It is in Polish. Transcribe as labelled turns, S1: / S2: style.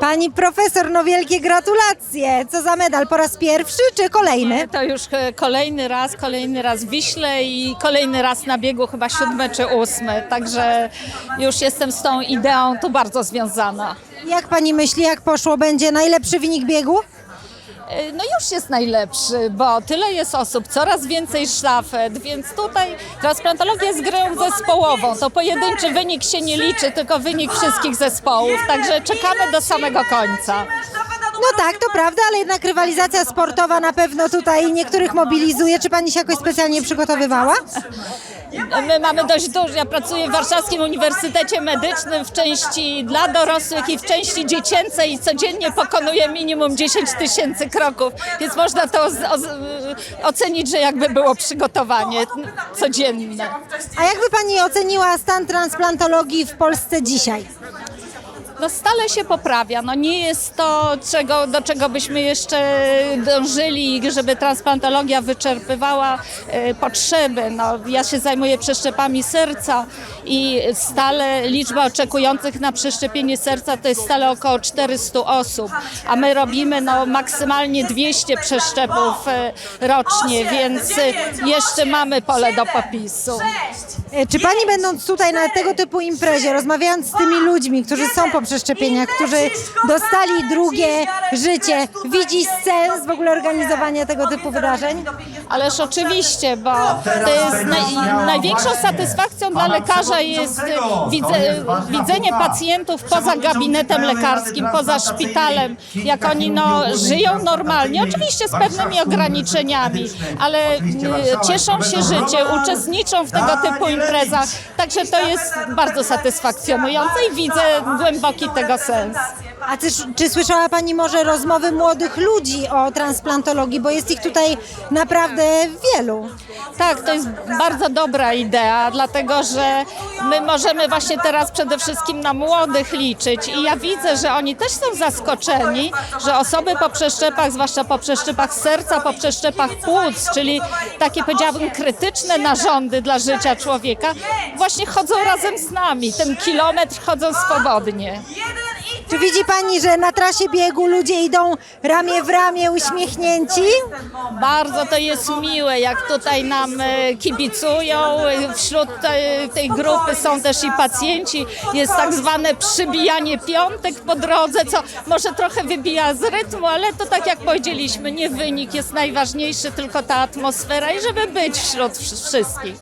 S1: Pani profesor, no wielkie gratulacje. Co za medal? Po raz pierwszy czy kolejny?
S2: To już e, kolejny raz, kolejny raz w Wiśle i kolejny raz na biegu, chyba siódmy czy ósmy. Także już jestem z tą ideą tu bardzo związana.
S1: Jak pani myśli, jak poszło? Będzie najlepszy wynik biegu?
S2: E, No już jest najlepszy, bo tyle jest osób, coraz więcej sztafet, więc tutaj transplantologia jest grą zespołową. To pojedynczy wynik się nie liczy, tylko wynik wszystkich zespołów. Także czekamy do samego końca.
S1: No tak, to prawda, ale jednak rywalizacja sportowa na pewno tutaj niektórych mobilizuje. Czy pani się jakoś specjalnie przygotowywała?
S2: My mamy dość dużo. Ja pracuję w Warszawskim Uniwersytecie Medycznym w części dla dorosłych i w części dziecięcej i codziennie pokonuję minimum 10 tysięcy kroków, więc można to ocenić, że jakby było przygotowanie codzienne.
S1: A jakby pani oceniła stan transplantologii w Polsce dzisiaj?
S2: No stale się poprawia. No nie jest to, czego, do czego byśmy jeszcze dążyli, żeby transplantologia wyczerpywała e, potrzeby. No, ja się zajmuję przeszczepami serca i stale liczba oczekujących na przeszczepienie serca to jest stale około 400 osób, a my robimy no, maksymalnie 200 przeszczepów e, rocznie, więc jeszcze mamy pole do popisu.
S1: E, Czy pani będąc tutaj na tego typu imprezie, rozmawiając z tymi ludźmi, którzy są po przeszczepieniach, którzy dostali drugie życie, widzi sens w ogóle organizowania tego typu wydarzeń?
S2: Ależ oczywiście, bo to jest naj, największą satysfakcją dla lekarza jest widze, widzenie pacjentów poza gabinetem lekarskim, poza szpitalem, jak oni no, żyją normalnie, oczywiście z pewnymi ograniczeniami, ale y, cieszą się życiem, uczestniczą w tego typu imprezach, także to jest bardzo satysfakcjonujące i widzę głęboki tego sens.
S1: A czy, czy słyszała Pani może rozmowy młodych ludzi o transplantologii, bo jest ich tutaj naprawdę wielu.
S2: Tak, to jest bardzo dobra idea, dlatego że my możemy właśnie teraz przede wszystkim na młodych liczyć i ja widzę, że oni też są zaskoczeni, że osoby po przeszczepach, zwłaszcza po przeszczepach serca, po przeszczepach płuc, czyli takie powiedziałabym krytyczne narządy dla życia człowieka, właśnie chodzą razem z nami. Ten kilometr chodzą swobodnie.
S1: Czy widzi Pani, że na trasie biegu ludzie idą ramię w ramię uśmiechnięci?
S2: Bardzo to jest miłe, jak tutaj nam e, kibicują. Wśród te- tej grupy są też i pacjenci. Jest tak zwane przybijanie piątek po drodze, co może trochę wybija z rytmu, ale to tak jak powiedzieliśmy, nie wynik jest najważniejszy, tylko ta atmosfera i żeby być wśród wsz- wszystkich.